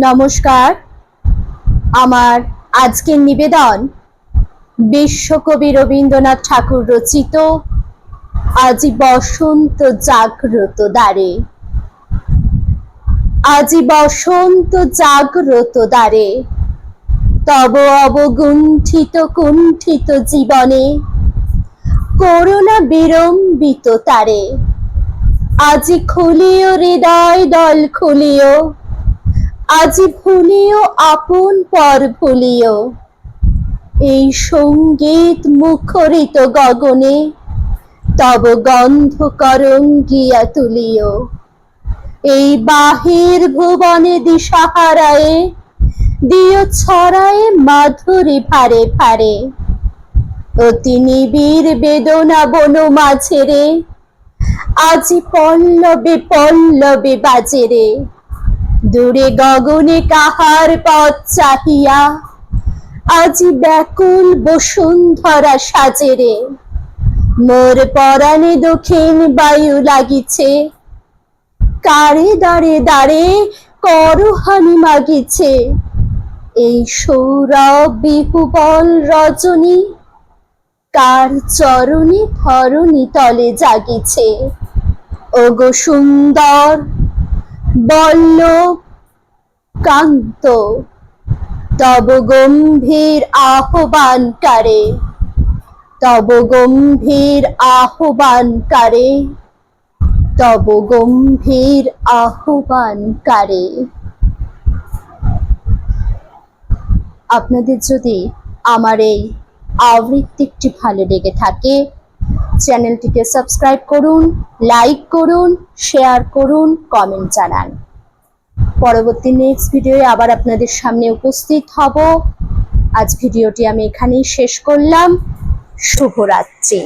নমস্কার। আমার আজকের নিবেদন বিশ্বকবি রবীন্দ্রনাথ ঠাকুর রচিত আজি বসন্ত জাগ্রত দ্বারে। আজি বসন্ত জাগ্রত দ্বারে, তব অবগুণ্ঠিত কুণ্ঠিত জীবনে করুণা বিড়ম্বিত তারে। আজি খুলিও হৃদয় দল খুলিও আজি ভুলিও, আপন পর ভুলিও। এই সংগীত মুখরিত গগনে, তব গন্ধ করঙ্গিয়া তুলিও। এই বাহির ভুবনে দিশাহারায়ে, দিও ছড়ায়ে মাধুরী ভারে ভারে। অতি নিবিড় বেদনা বন মাঝে রে আজি পল্লবে পল্লবে বাজে রে দূরে গগনে কাহার পথ চাহিয়া, আজি ব্যাকুল বসুন্ধরা সাজে রে। মোর পরাণে দক্ষিণ বায়ু লাগিছে, কারে দাঁড়ে দাঁড়ে করহানি মাগিছে। এই সৌরভ বিহুবল রজনী, কার চরণে ধরণী তলে জাগিছে। ওগো সুন্দর বল্লভ কান্ত তব গম্ভীর আহ্বান কারে তব গম্ভীর আহ্বান কারে তব গম্ভীর আহ্বান কারে আপনাদের যদি আমার এই আবৃত্তিটি ভালো লেগে থাকে চ্যানেলটিকে সাবস্ক্রাইব করুন, লাইক করুন, শেয়ার করুন, কমেন্ট জানান। পরবর্তী নেক্সট ভিডিওয়ে আবার আপনাদের সামনে উপস্থিত হব। আজ ভিডিওটি আমি এখানেই শেষ করলাম। শুভরাত্রি।